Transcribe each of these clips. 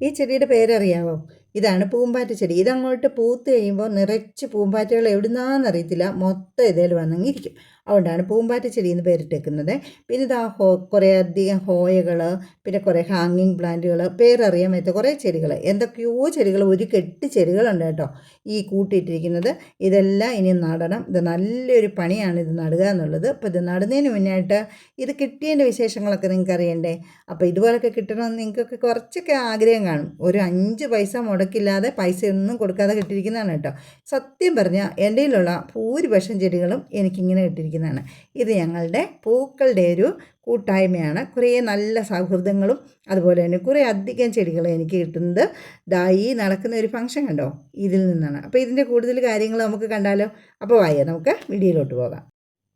ഈ ചെടിയുടെ പേരറിയാവോ? ഇതാണ് പൂമ്പാറ്റ ചെടി. ഇതങ്ങോട്ട് പൂത്ത് കഴിയുമ്പോൾ നിറച്ച് പൂമ്പാറ്റകൾ എവിടുന്നാന്നറിയത്തില്ല മൊത്തം ഇതിൽ വന്നങ്ങിരിക്കും അതുകൊണ്ടാണ് പൂമ്പാറ്റ ചെടി എന്ന് പേരിട്ടേക്കുന്നത്. പിന്നെ ഇതാ ഹോ കുറേ അധികം ഹോയകൾ പിന്നെ കുറേ ഹാങ്ങിങ് പ്ലാന്റുകൾ പേരറിയാൻ പറ്റാത്ത കുറേ ചെടികൾ എന്തൊക്കെയോ ചെടികൾ ഒരു കെട്ട് ചെടികളുണ്ട് കേട്ടോ ഈ കൂട്ടിയിട്ടിരിക്കുന്നത്. ഇതെല്ലാം ഇനി നടണം. ഇത് നല്ലൊരു പണിയാണ് ഇത് നടുക എന്നുള്ളത്. അപ്പോൾ ഇത് നടുന്നതിന് മുന്നായിട്ട് ഇത് കിട്ടിയതിന്റെ വിശേഷങ്ങളൊക്കെ നിങ്ങൾക്ക് അറിയണ്ടേ അപ്പോൾ ഇതുപോലൊക്കെ കിട്ടണമെന്ന് നിങ്ങൾക്കൊക്കെ കുറച്ചൊക്കെ ആഗ്രഹം കാണും. ഒരു അഞ്ച് പൈസ മുടക്കില്ലാതെ പൈസ ഒന്നും കൊടുക്കാതെ കിട്ടിയിരിക്കുന്നതാണ് കേട്ടോ. സത്യം പറഞ്ഞാൽ എന്റെ കയ്യിലുള്ള ഭൂരിപക്ഷം ചെടികളും എനിക്കിങ്ങനെ കിട്ടിയിരിക്കുന്നതാണ് ഇത് ഞങ്ങളുടെ പൂക്കളുടെ ഒരു കൂട്ടായ്മയാണ്. കുറേ നല്ല സൗഹൃദങ്ങളും അതുപോലെ തന്നെ കുറേ അധികം ചെടികൾ എനിക്ക് കിട്ടുന്നത് ഇതായി നടക്കുന്ന ഒരു ഫംഗ്ഷൻ കണ്ടോ? ഇതിൽ നിന്നാണ്. അപ്പോൾ ഇതിന്റെ കൂടുതൽ കാര്യങ്ങൾ നമുക്ക് കണ്ടാലോ? അപ്പോൾ വായ നമുക്ക് വീഡിയോയിലോട്ട് പോകാം.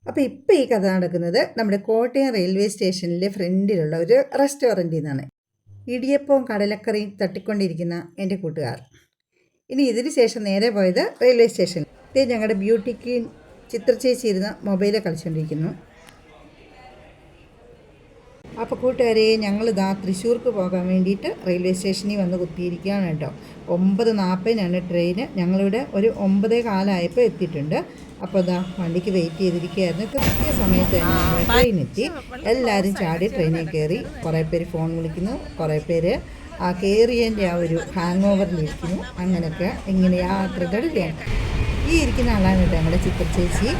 അപ്പോൾ ഇപ്പോൾ ഈ കഥ നടക്കുന്നത് നമ്മുടെ കോട്ടയം റെയിൽവേ സ്റ്റേഷനിലെ ഫ്രണ്ടിലുള്ള ഒരു റെസ്റ്റോറന്റിൽ നിന്നാണ്. ഇടിയപ്പവും കടലക്കറിയും തട്ടിക്കൊണ്ടിരിക്കുന്ന എന്റെ കൂട്ടുകാർ. ഇനി ഇതിന് ശേഷം നേരെ പോയത് റെയിൽവേ സ്റ്റേഷൻ ഇത് ഞങ്ങളുടെ ബ്യൂട്ടി ക്വീൻ ചിത്ര ചേച്ചി ഇരുന്ന് മൊബൈലിൽ കളിച്ചുകൊണ്ടിരിക്കുന്നു അപ്പോൾ കൂട്ടുകാരെ ഞങ്ങൾ ഇതാ തൃശ്ശൂർക്ക് പോകാൻ വേണ്ടിയിട്ട് റെയിൽവേ സ്റ്റേഷനിൽ വന്ന് കുത്തിയിരിക്കുകയാണ് കേട്ടോ. ഒമ്പത് നാൽപ്പതിനാണ് ട്രെയിന് ഞങ്ങളിവിടെ ഒരു ഒമ്പതേ കാലമായപ്പോൾ എത്തിയിട്ടുണ്ട്. അപ്പോൾ ഇതാ വണ്ടിക്ക് വെയിറ്റ് ചെയ്തിരിക്കുകയായിരുന്നു. കൃത്യ സമയത്ത് ട്രെയിൻ എത്തി. എല്ലാവരും ചാടി ട്രെയിനിൽ കയറി. കുറേ പേര് ഫോൺ വിളിക്കുന്നു. കുറേ പേര് ആ കയറിയതിന്റെ ആ ഒരു ഹാങ് ഓവറിലിരിക്കുന്നു അങ്ങനെയൊക്കെ ഇങ്ങനെ യാത്രകളിലാണ് ഈ ഇരിക്കുന്ന ആളാണ് കേട്ടോ ഞങ്ങളുടെ ചിത്ര ചേച്ചി.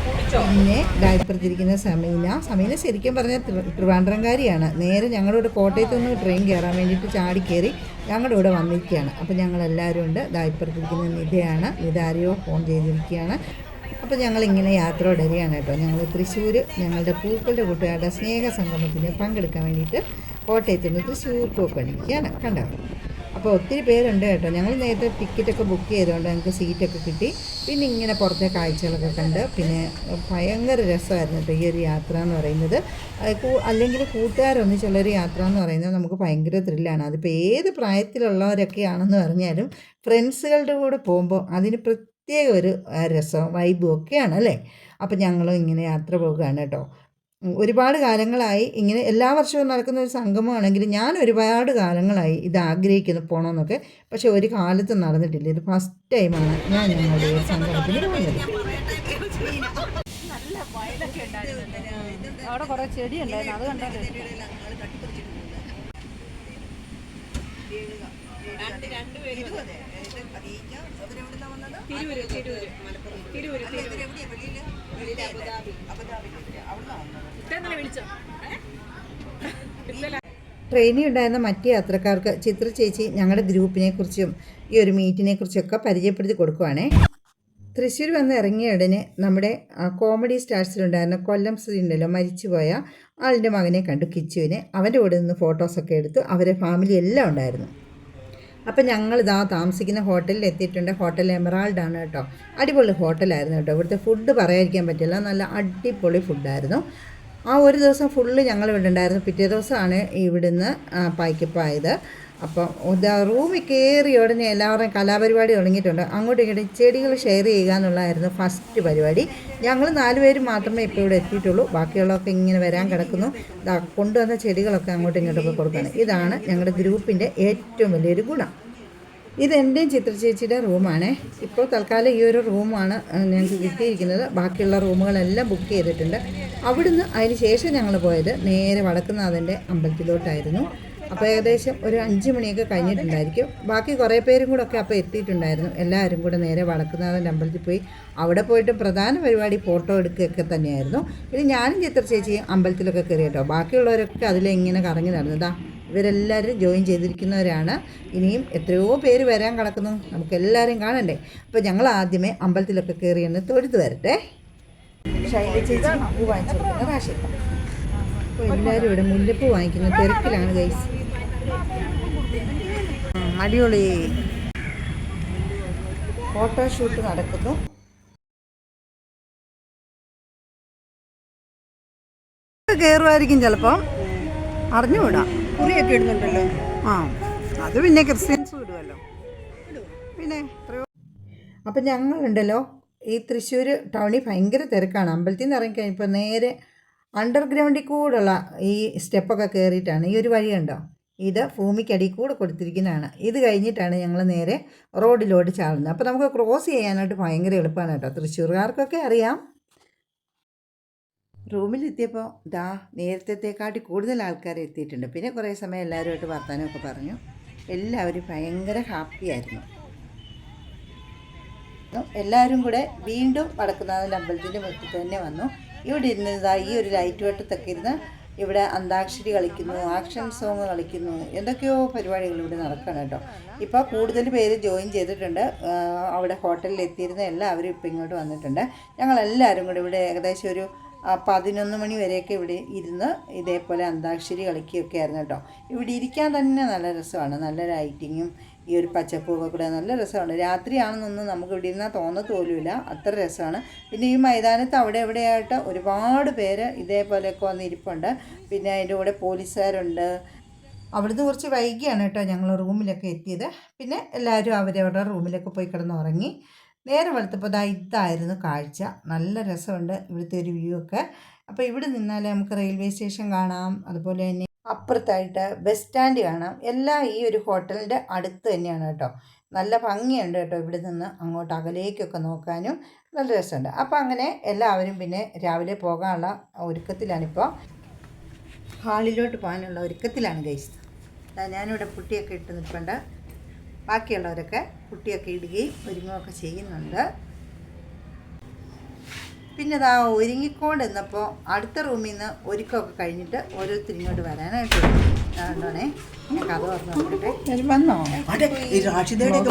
പിന്നെ ഡായിപ്പുറത്തിരിക്കുന്ന സമീന സമീന ശരിക്കും പറഞ്ഞാൽ ട്രിവാൻഡ്രംകാരിയാണ് നേരെ ഞങ്ങളുടെ കോട്ടയത്ത് നിന്ന് ട്രെയിൻ കയറാൻ വേണ്ടിയിട്ട് ചാടി കയറി ഞങ്ങളുടെ ഇവിടെ വന്നിരിക്കുകയാണ്. അപ്പോൾ ഞങ്ങളെല്ലാവരും ഉണ്ട്. ഡായിപ്പുറത്തിരിക്കുന്ന നിധയാണ്. നിധ ആരെയോ ഫോൺ ചെയ്തിരിക്കുകയാണ്. അപ്പോൾ ഞങ്ങളിങ്ങനെ യാത്ര തുടരുകയാണ് കേട്ടോ. ഞങ്ങൾ തൃശ്ശൂർ ഞങ്ങളുടെ പൂക്കളുടെ കൂട്ടുകാരുടെ സ്നേഹ സംഗമത്തിന് പങ്കെടുക്കാൻ വേണ്ടിയിട്ട് കോട്ടയത്ത് നിന്ന് തൃശ്ശൂർ പോയിക്കൊണ്ടിരിക്കുകയാണ് കണ്ടോ? അപ്പോൾ ഒത്തിരി പേരുണ്ട് കേട്ടോ. ഞങ്ങൾ നേരത്തെ ടിക്കറ്റൊക്കെ ബുക്ക് ചെയ്തുകൊണ്ട് ഞങ്ങൾക്ക് സീറ്റൊക്കെ കിട്ടി. പിന്നെ ഇങ്ങനെ പുറത്തെ കാഴ്ചകളൊക്കെ കണ്ട് പിന്നെ ഭയങ്കര രസമായിരുന്നു കേട്ടോ ഈ ഒരു യാത്ര എന്ന് പറയുന്നത്. അല്ലെങ്കിൽ കൂട്ടുകാരൊന്നിച്ചുള്ള ഒരു യാത്ര എന്ന് പറയുന്നത് നമുക്ക് ഭയങ്കര ത്രില്ലാണ് അതിപ്പോൾ ഏത് പ്രായത്തിലുള്ളവരൊക്കെയാണെന്ന് പറഞ്ഞാലും ഫ്രണ്ട്സുകളുടെ കൂടെ പോകുമ്പോൾ അതിന് പ്രത്യേക ഒരു രസം വൈബും ഒക്കെയാണ് അല്ലേ? അപ്പോൾ ഞങ്ങളും ഇങ്ങനെ യാത്ര പോകുകയാണ് കേട്ടോ. ഒരുപാട് കാലങ്ങളായി ഇങ്ങനെ എല്ലാ വർഷവും നടക്കുന്ന ഒരു സംഗമമാണെങ്കിൽ ഞാൻ ഒരുപാട് കാലങ്ങളായി ഇത് ആഗ്രഹിക്കുന്നു പോകണമെന്നൊക്കെ പക്ഷെ ഒരു കാലത്ത് നടന്നിട്ടില്ല. ഇത് ഫസ്റ്റ് ടൈമാണ് ഞാൻ ഞങ്ങളുടെ ഒരു സംഗമത്തിന് പോകുന്നത് അവിടെ കുറെ ചെടി ഉണ്ടായിരുന്നു. അത് കണ്ടോ ട്രെയിനിൽ ഉണ്ടായിരുന്ന മറ്റ് യാത്രക്കാർക്ക് ചിത്ര ചേച്ചി ഞങ്ങളുടെ ഗ്രൂപ്പിനെ കുറിച്ചും ഈ ഒരു മീറ്റിനെ കുറിച്ചൊക്കെ പരിചയപ്പെടുത്തി കൊടുക്കുവാണേ. തൃശ്ശൂർ വന്ന് ഇറങ്ങിയ ഉടനെ നമ്മുടെ കോമഡി സ്റ്റാർസിലുണ്ടായിരുന്ന കൊല്ലം ശ്രീ ഉണ്ടല്ലോ മരിച്ചുപോയ ആളിന്റെ മകനെ കണ്ടു കിച്ചുവിനെ. അവന്റെ കൂടെ നിന്ന് ഫോട്ടോസൊക്കെ എടുത്തു അവരെ ഫാമിലി എല്ലാം ഉണ്ടായിരുന്നു. അപ്പം ഞങ്ങൾ ഇതാ താമസിക്കുന്ന ഹോട്ടലിൽ എത്തിയിട്ടുണ്ട്. ഹോട്ടൽ എമറാൾഡ് ആണ് കേട്ടോ. അടിപൊളി ഹോട്ടലായിരുന്നു കേട്ടോ. ഇവിടുത്തെ ഫുഡ് പറയാതിരിക്കാൻ പറ്റില്ല. നല്ല അടിപൊളി ഫുഡായിരുന്നു. ആ ഒരു ദിവസം ഫുള്ള് ഞങ്ങൾ ഇവിടെ ഉണ്ടായിരുന്നു പിറ്റേ ദിവസമാണ് ഇവിടുന്ന് പായ്ക്കപ്പായത്. അപ്പം റൂമിൽ കയറി ഉടനെ എല്ലാവരുടെയും കലാപരിപാടി തുടങ്ങിയിട്ടുണ്ട്. അങ്ങോട്ടും ഇങ്ങോട്ടും ചെടികൾ ഷെയർ ചെയ്യുക എന്നുള്ളതായിരുന്നു ഫസ്റ്റ് പരിപാടി. ഞങ്ങൾ പേര് മാത്രമേ ഇപ്പോൾ ഇവിടെ എത്തിയിട്ടുള്ളൂ. ബാക്കിയുള്ളതൊക്കെ ഇങ്ങനെ വരാൻ കിടക്കുന്നു. കൊണ്ടുവന്ന ചെടികളൊക്കെ അങ്ങോട്ടും ഇങ്ങോട്ടൊക്കെ കൊടുക്കുകയാണ്. ഇതാണ് ഞങ്ങളുടെ ഗ്രൂപ്പിന്റെ ഏറ്റവും വലിയൊരു ഗുണം. ഇത് എന്റെയും ചിത്ര ചേച്ചിയുടെ റൂമാണ്. ഇപ്പോൾ തൽക്കാലം ഈ ഒരു റൂമാണ് ഞങ്ങൾക്ക് കിട്ടിയിരിക്കുന്നത്. ബാക്കിയുള്ള റൂമുകളെല്ലാം ബുക്ക് ചെയ്തിട്ടുണ്ട്. അവിടുന്ന് അതിന് ശേഷം ഞങ്ങൾ പോയത് നേരെ വടക്കുന്നാഥന്റെ അമ്പലത്തിലോട്ടായിരുന്നു. അപ്പോൾ ഏകദേശം ഒരു അഞ്ച് മണിയൊക്കെ കഴിഞ്ഞിട്ടുണ്ടായിരിക്കും. ബാക്കി കുറേ പേരും കൂടെ ഒക്കെ അപ്പോൾ എത്തിയിട്ടുണ്ടായിരുന്നു. എല്ലാവരും കൂടെ നേരെ വടക്കുന്നാഥന്റെ അമ്പലത്തിൽ പോയി അവിടെ പോയിട്ട് പ്രധാന പരിപാടി ഫോട്ടോ എടുക്കുകയൊക്കെ തന്നെയായിരുന്നു. ഇനി ഞാനും ചിത്ര ചേച്ചിയും അമ്പലത്തിലൊക്കെ കയറി കേട്ടോ. ബാക്കിയുള്ളവരൊക്കെ അതിലെങ്ങനെ കറങ്ങി നടന്നതാ ഇവരെല്ലാവരും ജോയിൻ ചെയ്തിരിക്കുന്നവരാണ്. ഇനിയും എത്രയോ പേര് വരാൻ കിടക്കുന്നു. നമുക്ക് എല്ലാവരെയും കാണണ്ടേ? അപ്പോൾ ഞങ്ങൾ ആദ്യമേ അമ്പലത്തിലൊക്കെ കയറി എന്ന് തൊഴുത്ത് വരട്ടെ. അപ്പോൾ എല്ലാവരും ഇവിടെ മുല്ലപ്പൂ വാങ്ങിക്കുന്നു. തിരക്കിലാണ് ഗൈസ് അടിപൊളി. ഫോട്ടോഷൂട്ട് നടക്കുന്നു. കയറുമായിരിക്കും ചിലപ്പം. അറിഞ്ഞുകൂടാ? കുറിയൊക്കെ ഇടുന്നുണ്ടല്ലോ. ആ അത് പിന്നെ ക്രിസ്ത്യൻസും ഇടുമല്ലോ പിന്നെ അപ്പം ഞങ്ങളുണ്ടല്ലോ ഈ തൃശ്ശൂർ ടൗണിൽ ഭയങ്കര തിരക്കാണ്. അമ്പലത്തിൽ നിന്ന് ഇറങ്ങിക്കഴിഞ്ഞപ്പോൾ നേരെ അണ്ടർഗ്രൗണ്ടിൽ കൂടെയുള്ള ഈ സ്റ്റെപ്പൊക്കെ കയറിയിട്ടാണ് ഈ ഒരു വഴി കണ്ടോ? ഇത് ഭൂമിക്കടി കൂടെ കൊടുത്തിരിക്കുന്നതാണ്. ഇത് കഴിഞ്ഞിട്ടാണ് ഞങ്ങൾ നേരെ റോഡിലോട്ട് ചാടുന്നത്. അപ്പോൾ നമുക്ക് ക്രോസ് ചെയ്യാനായിട്ട് ഭയങ്കര എളുപ്പമാണ് കേട്ടോ. തൃശ്ശൂർകാർക്കൊക്കെ അറിയാം. റൂമിലെത്തിയപ്പോൾ ദാ നേരത്തെക്കാട്ടി കൂടുതൽ ആൾക്കാർ എത്തിയിട്ടുണ്ട്. പിന്നെ കുറേ സമയം എല്ലാവരുമായിട്ട് വർത്തമാനമൊക്കെ പറഞ്ഞു. എല്ലാവരും ഭയങ്കര ഹാപ്പിയായിരുന്നു എല്ലാവരും കൂടെ വീണ്ടും വടക്കുന്നാഥന്റെ അമ്പലത്തിന്റെ മുറ്റത്ത് തന്നെ വന്നു. ഇവിടെ ഇരുന്ന് ഇതാ ഈ ഒരു ലൈറ്റ് വെട്ടത്തൊക്കെ ഇരുന്ന് ഇവിടെ അന്താക്ഷരി കളിക്കുന്നു ആക്ഷൻ സോങ് കളിക്കുന്നു എന്തൊക്കെയോ പരിപാടികൾ ഇവിടെ നടക്കണം കേട്ടോ. ഇപ്പോൾ കൂടുതൽ പേര് ജോയിൻ ചെയ്തിട്ടുണ്ട്. അവിടെ ഹോട്ടലിൽ എത്തിയിരുന്ന എല്ലാവരും ഇപ്പോൾ ഇങ്ങോട്ട് വന്നിട്ടുണ്ട്. ഞങ്ങളെല്ലാവരും കൂടെ ഇവിടെ ഏകദേശം ഒരു പതിനൊന്ന് മണി വരെയൊക്കെ ഇവിടെ ഇരുന്ന് ഇതേപോലെ അന്താക്ഷരി കളിക്കുകയൊക്കെ ആയിരുന്നു കേട്ടോ. ഇവിടെ ഇരിക്കാൻ തന്നെ നല്ല രസമാണ്. നല്ല ലൈറ്റിങ്ങും ഈ ഒരു പച്ചപ്പൂവൊക്കെ കൂടെ നല്ല രസമാണ്. രാത്രിയാണെന്നൊന്നും നമുക്ക് ഇവിടെ ഇരുന്നാൽ തോന്നത്ത് പോലുമില്ല അത്ര രസമാണ്. പിന്നെ ഈ മൈതാനത്ത് അവിടെ എവിടെയായിട്ട് ഒരുപാട് പേര് ഇതേപോലെയൊക്കെ വന്ന് ഇരിപ്പുണ്ട് പിന്നെ അതിന്റെ കൂടെ പോലീസുകാരുണ്ട്. അവിടുന്ന് കുറച്ച് വൈകിയാണ് കേട്ടോ ഞങ്ങൾ റൂമിലൊക്കെ എത്തിയത്. പിന്നെ എല്ലാവരും അവരവരുടെ റൂമിലൊക്കെ പോയി കിടന്നുറങ്ങി. നേരെ വെളുത്തപ്പോൾ ഇതാ ഇതായിരുന്നു കാഴ്ച. നല്ല രസമുണ്ട് ഇവിടുത്തെ ഒരു വ്യൂ ഒക്കെ. അപ്പോൾ ഇവിടെ നിന്നാലേ നമുക്ക് റെയിൽവേ സ്റ്റേഷൻ കാണാം. അതുപോലെ തന്നെ അപ്പുറത്തായിട്ട് ബസ് സ്റ്റാൻഡ് കാണാം. എല്ലാം ഈ ഒരു ഹോട്ടലിന്റെ അടുത്ത് തന്നെയാണ് കേട്ടോ. നല്ല ഭംഗിയുണ്ട് കേട്ടോ ഇവിടെ നിന്ന് അങ്ങോട്ട് അകലേക്കൊക്കെ നോക്കാനും. നല്ല രസമുണ്ട്. അപ്പോൾ അങ്ങനെ എല്ലാവരും പിന്നെ രാവിലെ പോകാനുള്ള ഒരുക്കത്തിലാണിപ്പോൾ ഹാളിലോട്ട് പോകാനുള്ള ഒരുക്കത്തിലാണ് ഗൈസ് ഞാനിവിടെ പുട്ടിയൊക്കെ ഇട്ട് നിൽപ്പുണ്ട്. ബാക്കിയുള്ളവരൊക്കെ കുട്ടിയൊക്കെ ഇടുകയും ഒരുങ്ങുകയൊക്കെ ചെയ്യുന്നുണ്ട്. പിന്നെ ഇതാ ഒരുങ്ങിക്കൊണ്ട് നിന്നപ്പോൾ അടുത്ത റൂമിൽ നിന്ന് ഒരുക്കമൊക്കെ കഴിഞ്ഞിട്ട് ഓരോരുത്തർ ഇങ്ങോട്ട് വരാനായിട്ട് കണ്ടോണേ. ഞാൻ കഥ പറഞ്ഞു നോക്കട്ടെ. വന്നോ?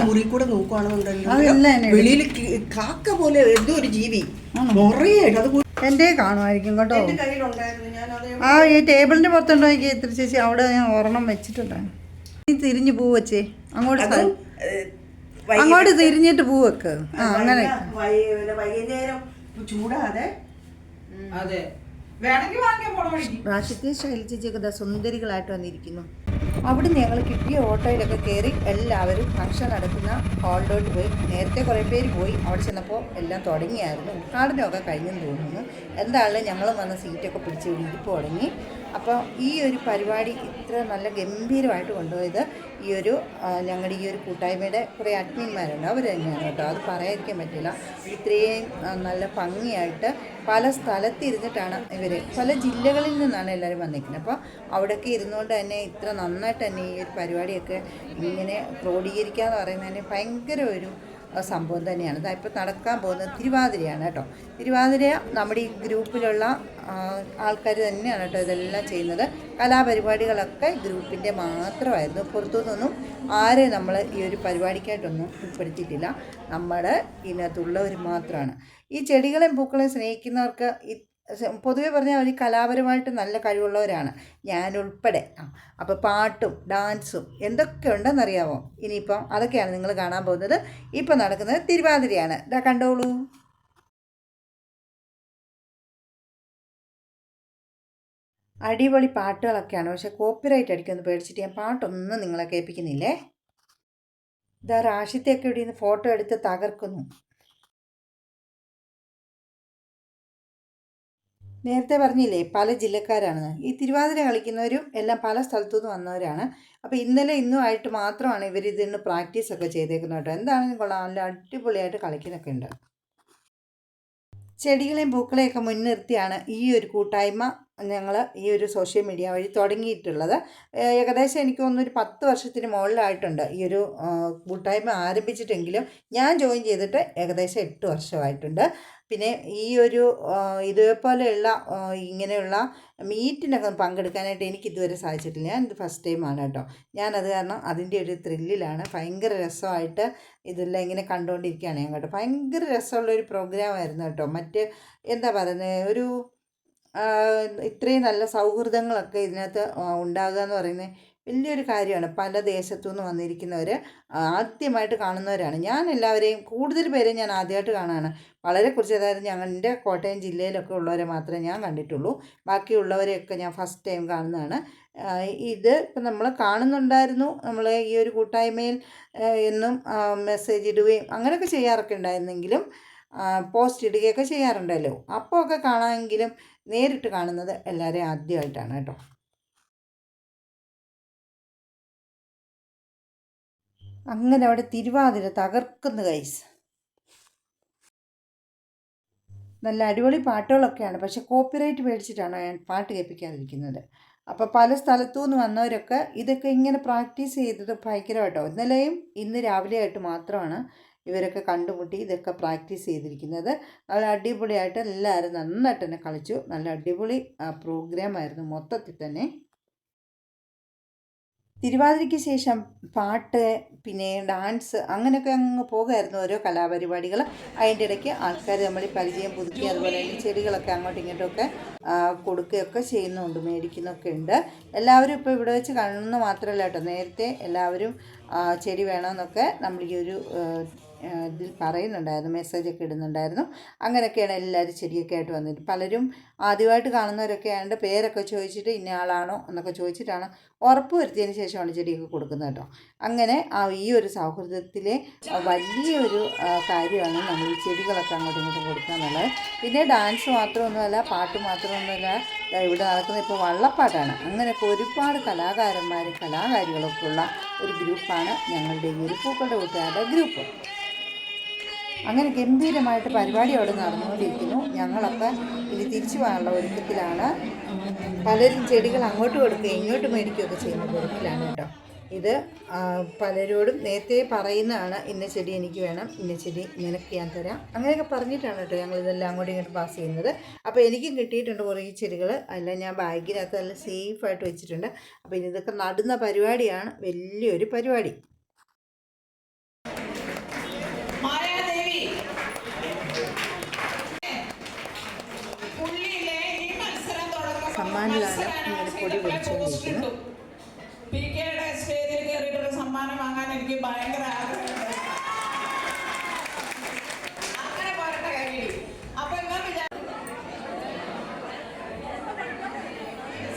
മുറി കൂടെ വെളിയിൽ കാക്ക പോലെ എന്തോ ഒരു ജീവി. അത് എന്റെ കാണുമായിരിക്കും കേട്ടോ. എന്റെ കയ്യിലുണ്ടായിരുന്നു. ഞാൻ അത് ആ ഈ ടേബിളിന്റെ പുറത്തുണ്ടോ? എനിക്ക് ഇത്ര ചേച്ചി അവിടെ ഞാൻ ഒരെണ്ണം വെച്ചിട്ടുണ്ട്. നീ തിരിഞ്ഞു പോവച്ചേ വെച്ചേ അങ്ങോട്ട് അങ്ങോട്ട് തിരിഞ്ഞിട്ട് പൂ വെക്ക്. ആ അങ്ങനെ. വൈകുന്നേരം ചൂടാതെ. അതെ. സുന്ദരികളായിട്ട് വന്നിരിക്കുന്നു. അവിടെ ഞങ്ങൾ കിട്ടിയ ഓട്ടോയിലൊക്കെ കയറി എല്ലാവരും ഫംഗ്ഷൻ നടക്കുന്ന ഹാളിലോട്ട് പോയി. നേരത്തെ കുറേ പേര് പോയി. അവിടെ ചെന്നപ്പോൾ എല്ലാം തുടങ്ങിയായിരുന്നു. ഉദ്ഘാടനമൊക്കെ കഴിഞ്ഞെന്ന് തോന്നുന്നു. എന്തായാലും ഞങ്ങൾ വന്ന സീറ്റൊക്കെ പിടിച്ച് ഇരിപ്പ് തുടങ്ങി. അപ്പോൾ ഈ ഒരു പരിപാടി ഇത്ര നല്ല ഗംഭീരമായിട്ട് കൊണ്ടുപോയത് ഈ ഒരു ഞങ്ങളുടെ ഈ ഒരു കൂട്ടായ്മയുടെ കുറേ അഡ്മിന്മാരുണ്ട് അവർ തന്നെയാണ് കേട്ടോ. അത് പറയാതിരിക്കാൻ പറ്റില്ല. ഇത്രയും നല്ല ഭംഗിയായിട്ട് പല സ്ഥലത്തിരുന്നിട്ടാണ് ഇവർ പല ജില്ലകളിൽ നിന്നാണ് എല്ലാവരും വന്നിരിക്കുന്നത്. അപ്പോൾ അവിടെയൊക്കെ ഇരുന്നുകൊണ്ട് തന്നെ ഇത്ര നന്നായിട്ട് തന്നെ ഈ ഒരു പരിപാടിയൊക്കെ ഇങ്ങനെ ക്രോഡീകരിക്കുക എന്ന് പറയുന്നത് ഭയങ്കര ഒരു സംഭവം തന്നെയാണ്. ഇതാ ഇപ്പോൾ നടക്കാൻ പോകുന്നത് തിരുവാതിരയാണ് കേട്ടോ. തിരുവാതിര നമ്മുടെ ഈ ഗ്രൂപ്പിലുള്ള ആൾക്കാർ തന്നെയാണ് കേട്ടോ ഇതെല്ലാം ചെയ്യുന്നത്. കലാപരിപാടികളൊക്കെ ഗ്രൂപ്പിന്റെ മാത്രമായിരുന്നു. പുറത്തുനിന്നൊന്നും ആരെ നമ്മൾ ഈ ഒരു പരിപാടിക്കായിട്ടൊന്നും ഉൾപ്പെടുത്തിയിട്ടില്ല. നമ്മുടെ ഇതിനകത്തുള്ളവർ മാത്രമാണ് ഈ ചെടികളെയും പൂക്കളെയും സ്നേഹിക്കുന്നവർക്ക് പൊതുവെ പറഞ്ഞാൽ അവർ കലാപരമായിട്ട് നല്ല കഴിവുള്ളവരാണ്. ഞാനുൾപ്പെടെ. അപ്പോൾ പാട്ടും ഡാൻസും എന്തൊക്കെ ഉണ്ടെന്നറിയാമോ ഇനിയിപ്പം അതൊക്കെയാണ് നിങ്ങൾ കാണാൻ പോകുന്നത്. ഇപ്പം നടക്കുന്നത് തിരുവാതിരയാണ്. ഇതാ കണ്ടോളൂ. അടിപൊളി പാട്ടുകളൊക്കെയാണ്. പക്ഷെ കോപ്പിറൈറ്റ് അടിക്കുമെന്ന് പേടിച്ചിട്ട് ഞാൻ പാട്ടൊന്നും നിങ്ങളെ കേൾപ്പിക്കുന്നില്ലേ? ഇതാ റാഷിത്തെയൊക്കെ ഇവിടെ നിന്ന് ഫോട്ടോ എടുത്ത് തകർക്കുന്നു. നേരത്തെ പറഞ്ഞില്ലേ പല ജില്ലക്കാരാണ്. ഈ തിരുവാതിര കളിക്കുന്നവരും എല്ലാം പല സ്ഥലത്തു നിന്ന് വന്നവരാണ്. അപ്പോൾ ഇന്നലെ ഇന്നുമായിട്ട് മാത്രമാണ് ഇവർ ഇതിന് പ്രാക്ടീസൊക്കെ ചെയ്തേക്കുന്നത് കേട്ടോ. എന്താണെങ്കിലും കൊള്ളാം. നല്ല അടിപൊളിയായിട്ട് കളിക്കുന്നൊക്കെ ഉണ്ട്. ചെടികളെയും പൂക്കളെയൊക്കെ മുൻനിർത്തിയാണ് ഈ ഒരു കൂട്ടായ്മ ഞങ്ങൾ ഈ ഒരു സോഷ്യൽ മീഡിയ വഴി തുടങ്ങിയിട്ടുള്ളത്. ഏകദേശം എനിക്ക് തോന്നുന്നു ഒരു പത്ത് വർഷത്തിന് മുകളിലായിട്ടുണ്ട് ഈ ഒരു കൂട്ടായ്മ ആരംഭിച്ചിട്ടെങ്കിലും ഞാൻ ജോയിൻ ചെയ്തിട്ട് ഏകദേശം എട്ട് വർഷമായിട്ടുണ്ട്. പിന്നെ ഈ ഒരു ഇതേപോലെയുള്ള ഇങ്ങനെയുള്ള മീറ്റിനൊക്കെ പങ്കെടുക്കാനായിട്ട് എനിക്ക് ഇതുവരെ സാധിച്ചിട്ടില്ല. ഞാൻ ഇത് ഫസ്റ്റ് ടൈമാണ് കേട്ടോ. ഞാനത് കാരണം അതിന്റെ ഒരു ത്രില്ലിലാണ് ഭയങ്കര രസമായിട്ട് ഇതെല്ലാം ഇങ്ങനെ കണ്ടുകൊണ്ടിരിക്കുകയാണ് ഞാൻ കേട്ടോ. ഭയങ്കര രസമുള്ള ഒരു പ്രോഗ്രാമായിരുന്നു കേട്ടോ. മറ്റ് എന്താ പറയുന്നത് ഒരു ഇത്രയും നല്ല സൗഹൃദങ്ങളൊക്കെ ഇതിനകത്ത് ഉണ്ടാകുക എന്ന് പറയുന്നത് വലിയൊരു കാര്യമാണ്. പല ദേശത്തു നിന്ന് വന്നിരിക്കുന്നവർ ആദ്യമായിട്ട് കാണുന്നവരാണ്. ഞാൻ എല്ലാവരെയും കൂടുതൽ പേരെ ഞാൻ ആദ്യമായിട്ട് കാണുകയാണ് വളരെ കുറച്ച് അതായത് ഞങ്ങളുടെ കോട്ടയം ജില്ലയിലൊക്കെ ഉള്ളവരെ മാത്രമേ ഞാൻ കണ്ടിട്ടുള്ളൂ. ബാക്കിയുള്ളവരെയൊക്കെ ഞാൻ ഫസ്റ്റ് ടൈം കാണുന്നതാണ്. ഇത് ഇപ്പം നമ്മൾ കാണുന്നുണ്ടായിരുന്നു. നമ്മൾ ഈ ഒരു കൂട്ടായ്മയിൽ എന്നും മെസ്സേജ് ഇടുകയും അങ്ങനെയൊക്കെ ചെയ്യാറൊക്കെ ഉണ്ടായിരുന്നെങ്കിലും പോസ്റ്റ് ഇടുകയൊക്കെ ചെയ്യാറുണ്ടല്ലോ. അപ്പോൾ ഒക്കെ കാണാമെങ്കിലും നേരിട്ട് കാണുന്നത് എല്ലാവരെയും ആദ്യമായിട്ടാണ് കേട്ടോ. അങ്ങനെ അവിടെ തിരുവാതിര തകർക്കുന്നു കൈസ് നല്ല അടിപൊളി പാട്ടുകളൊക്കെയാണ്. പക്ഷെ കോപ്പിറൈറ്റ് മേടിച്ചിട്ടാണ് ഞാൻ പാട്ട് കേൾപ്പിക്കാതിരിക്കുന്നത്. അപ്പോൾ പല സ്ഥലത്തു നിന്ന് വന്നവരൊക്കെ ഇതൊക്കെ ഇങ്ങനെ പ്രാക്ടീസ് ചെയ്തത് ഭയങ്കരമായിട്ടോ? ഇന്നലെയും ഇന്ന് രാവിലെയായിട്ട് മാത്രമാണ് ഇവരൊക്കെ കണ്ടുമുട്ടി ഇതൊക്കെ പ്രാക്ടീസ് ചെയ്തിരിക്കുന്നത്. നല്ല അടിപൊളിയായിട്ട് എല്ലാവരും നന്നായിട്ട് തന്നെ കളിച്ചു. നല്ല അടിപൊളി പ്രോഗ്രാം ആയിരുന്നു മൊത്തത്തിൽ തന്നെ. തിരുവാതിരയ്ക്ക് ശേഷം പാട്ട് പിന്നെ ഡാൻസ് അങ്ങനെയൊക്കെ അങ്ങ് പോകുമായിരുന്നു ഓരോ കലാപരിപാടികൾ. അതിന്റെ ഇടയ്ക്ക് ആൾക്കാർ നമ്മൾ പരിചയം പുതുക്കി അതുപോലെ തന്നെ ചെടികളൊക്കെ അങ്ങോട്ടും ഇങ്ങോട്ടുമൊക്കെ കൊടുക്കുകയൊക്കെ ചെയ്യുന്നുണ്ട് മേടിക്കുന്നൊക്കെ ഉണ്ട്. എല്ലാവരും ഇപ്പോൾ ഇവിടെ വെച്ച് കാണുന്ന മാത്രമല്ല കേട്ടോ നേരത്തെ എല്ലാവരും ചെടി വേണമെന്നൊക്കെ നമ്മൾ ഈ ഒരു ഇതിൽ പറയുന്നുണ്ടായിരുന്നു മെസ്സേജൊക്കെ ഇടുന്നുണ്ടായിരുന്നു. അങ്ങനെയൊക്കെയാണ് എല്ലാവരും ചെടിയൊക്കെ ആയിട്ട് വന്നിട്ട് പലരും ആദ്യമായിട്ട് കാണുന്നവരൊക്കെ ആയതുകൊണ്ട് പേരൊക്കെ ചോദിച്ചിട്ട് ഇന്ന ആളാണോ എന്നൊക്കെ ചോദിച്ചിട്ടാണ് ഉറപ്പ് വരുത്തിയതിന് ശേഷമാണ് ചെടിയൊക്കെ കൊടുക്കുന്നത് കേട്ടോ. അങ്ങനെ ആ ഈ ഒരു സൗഹൃദത്തിലെ വലിയൊരു കാര്യമാണ് നമ്മൾ ഈ ചെടികളൊക്കെ അങ്ങോട്ടും ഇങ്ങോട്ടും കൊടുക്കുക എന്നുള്ളത് പിന്നെ ഡാൻസ് മാത്രമൊന്നുമല്ല പാട്ട് മാത്രമൊന്നുമല്ല ഇവിടെ നടക്കുന്ന ഇപ്പോൾ വള്ളപ്പാട്ടാണ്. അങ്ങനെയൊക്കെ ഒരുപാട് കലാകാരന്മാരും കലാകാരികളൊക്കെ ഉള്ള ഒരു ഗ്രൂപ്പാണ് ഞങ്ങളുടെ ഈ ഒരു പൂക്കളുടെ കൂട്ടുകാരുടെ ഗ്രൂപ്പ്. അങ്ങനെ ഗംഭീരമായിട്ട് പരിപാടി അവിടെ നടന്നുകൊണ്ടിരിക്കുന്നു. ഞങ്ങളൊക്കെ ഇനി തിരിച്ചു പോകാനുള്ള ഒരുക്കത്തിലാണ്. പലരും ചെടികൾ അങ്ങോട്ട് കൊടുക്കുകയും ഇങ്ങോട്ട് മേടിക്കുകയൊക്കെ ചെയ്യുന്ന ഒരുക്കിലാണ് കേട്ടോ. ഇത് പലരോടും നേരത്തെ പറയുന്നതാണ് ഇന്ന ചെടി എനിക്ക് വേണം ഇന്ന ചെടി നിനക്ക് ഞാൻ തരാം. അങ്ങനെയൊക്കെ പറഞ്ഞിട്ടാണ് കേട്ടോ ഞങ്ങൾ ഇതെല്ലാം അങ്ങോട്ടും ഇങ്ങോട്ട് പാസ് ചെയ്യുന്നത്. അപ്പോൾ എനിക്കും കിട്ടിയിട്ടുണ്ട് കുറേ ചെടികൾ. അല്ല ഞാൻ ബാഗിനകത്ത് നല്ല സേഫായിട്ട് വെച്ചിട്ടുണ്ട്. അപ്പോൾ ഇതൊക്കെ നടുന്ന പരിപാടിയാണ്. വലിയൊരു പരിപാടി. തുടങ്ങുമ്പോൾ സമ്മാനദാനം ഇങ്ങനെ പൊടി മത്സരാർത്ഥികൾക്ക് പിടിച്ചുകൊണ്ടിരിക്കുന്നു. പോസ്റ്റ് പി കെയുടെ സ്റ്റേജിൽ കയറിയിട്ടൊരു സമ്മാനം വാങ്ങാൻ എനിക്ക് ഭയങ്കര ആഗ്രഹമുണ്ട്. അങ്ങനെ പോരട്ടെ കൈ അപ്പൊ ഇങ്ങനെ വിചാരിച്ചു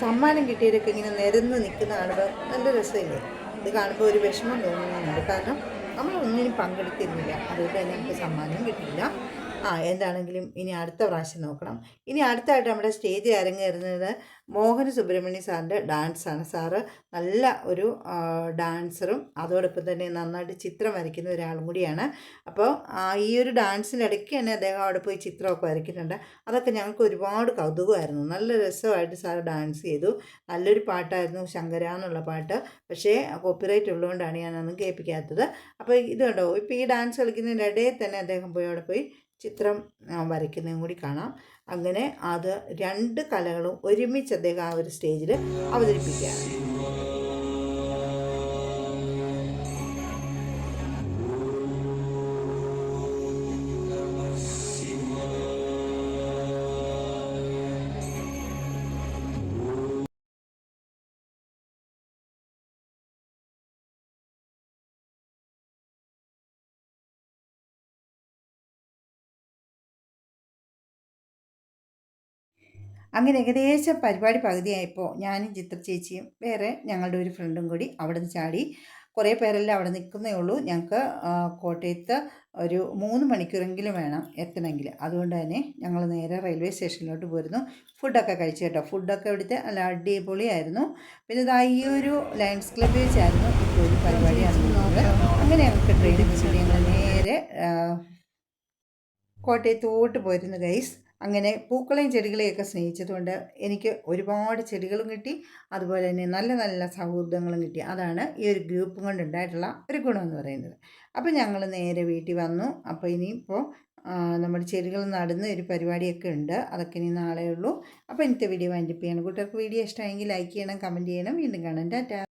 സമ്മാനം കിട്ടിയവരൊക്കെ ഇങ്ങനെ നിരന്ന് നിൽക്കുന്ന കാണുമ്പോൾ നല്ല രസമില്ലേ? ഇത് കാണുമ്പോൾ ഒരു വിഷമം തോന്നുന്നുണ്ട്. കാരണം നമ്മളൊന്നിനും പങ്കെടുത്തിരുന്നില്ല. അതുകൊണ്ട് തന്നെ നമുക്ക് സമ്മാനം കിട്ടിയില്ല. ആ എന്താണെങ്കിലും ഇനി അടുത്ത പ്രാവശ്യം നോക്കണം. ഇനി അടുത്തായിട്ട് നമ്മുടെ സ്റ്റേജിൽ അരങ്ങേറുന്നത് മോഹൻ സുബ്രഹ്മണ്യ സാറിന്റെ ഡാൻസാണ്. സാറ് നല്ല ഒരു ഡാൻസറും അതോടൊപ്പം തന്നെ നന്നായിട്ട് ചിത്രം വരയ്ക്കുന്ന ഒരാളും കൂടിയാണ്. അപ്പോൾ ഈ ഒരു ഡാൻസിന്റെ ഇടയ്ക്ക് തന്നെ അദ്ദേഹം അവിടെ പോയി ചിത്രമൊക്കെ വരയ്ക്കുന്നുണ്ട്. അതൊക്കെ ഞങ്ങൾക്ക് ഒരുപാട് കൗതുകമായിരുന്നു. നല്ല രസമായിട്ട് സാർ ഡാൻസ് ചെയ്തു. നല്ലൊരു പാട്ടായിരുന്നു ശങ്കര എന്നുള്ള പാട്ട്. പക്ഷേ കോപ്പിറൈറ്റ് ഉള്ളതുകൊണ്ടാണ് ഞാനൊന്നും കേൾപ്പിക്കാത്തത്. അപ്പോൾ ഇത് കണ്ടോ? ഇപ്പോൾ ഈ ഡാൻസ് കളിക്കുന്നതിന്റെ ഇടയിൽ തന്നെ അദ്ദേഹം പോയി അവിടെ പോയി ചിത്രം വരയ്ക്കുന്നതും കൂടി കാണാം. അങ്ങനെ അത് രണ്ട് കലകളും ഒരുമിച്ച് അദ്ദേഹം ആ ഒരു സ്റ്റേജിൽ അവതരിപ്പിക്കുകയാണ്. അങ്ങനെ ഏകദേശം പരിപാടി പകുതിയായപ്പോൾ ഞാനും ചിത്ര ചേച്ചിയും വേറെ ഞങ്ങളുടെ ഒരു ഫ്രണ്ടും കൂടി അവിടെ നിന്ന് ചാടി. കുറേ പേരെല്ലാം അവിടെ നിൽക്കുന്നേ ഉള്ളൂ. ഞങ്ങൾക്ക് കോട്ടയത്ത് ഒരു മൂന്ന് മണിക്കൂറെങ്കിലും വേണം എത്തണമെങ്കിൽ. അതുകൊണ്ട് തന്നെ ഞങ്ങൾ നേരെ റെയിൽവേ സ്റ്റേഷനിലോട്ട് പോയിരുന്നു ഫുഡൊക്കെ കഴിച്ചു കേട്ടോ. ഫുഡൊക്കെ ഇവിടുത്തെ നല്ല അടിപൊളിയായിരുന്നു. പിന്നെ ഇതാ ഈ ഒരു ലയൺസ് ക്ലബ്ബിൽ വെച്ചായിരുന്നു ഇപ്പോൾ ഒരു നടന്നത്. അങ്ങനെ ഞങ്ങൾക്ക് ട്രെയിൻ വെച്ചിട്ട് ഞങ്ങൾ നേരെ കോട്ടയത്തോട്ട് പോയിരുന്നു ഗൈസ് അങ്ങനെ പൂക്കളെയും ചെടികളെയൊക്കെ സ്നേഹിച്ചതുകൊണ്ട് എനിക്ക് ഒരുപാട് ചെടികളും കിട്ടി. അതുപോലെ തന്നെ നല്ല നല്ല സൗഹൃദങ്ങളും കിട്ടി. അതാണ് ഈ ഒരു ഗ്രൂപ്പ് കൊണ്ടുണ്ടായിട്ടുള്ള ഒരു ഗുണമെന്ന് പറയുന്നത്. അപ്പോൾ ഞങ്ങൾ നേരെ വീട്ടിൽ വന്നു. അപ്പോൾ ഇനിയിപ്പോൾ നമ്മുടെ ചെടികൾ നടുന്ന ഒരു പരിപാടിയൊക്കെ ഉണ്ട്. അതൊക്കെ ഇനി നാളെ ഉള്ളൂ അപ്പോൾ ഇന്നത്തെ വീഡിയോ വൈൻഡിപ്പ് ചെയ്യണം. കൂട്ടുകാർക്ക് വീഡിയോ ഇഷ്ടമായെങ്കിൽ ലൈക്ക് ചെയ്യണം കമന്റ് ചെയ്യണം. വീണ്ടും കാണാം. ടാറ്റാ.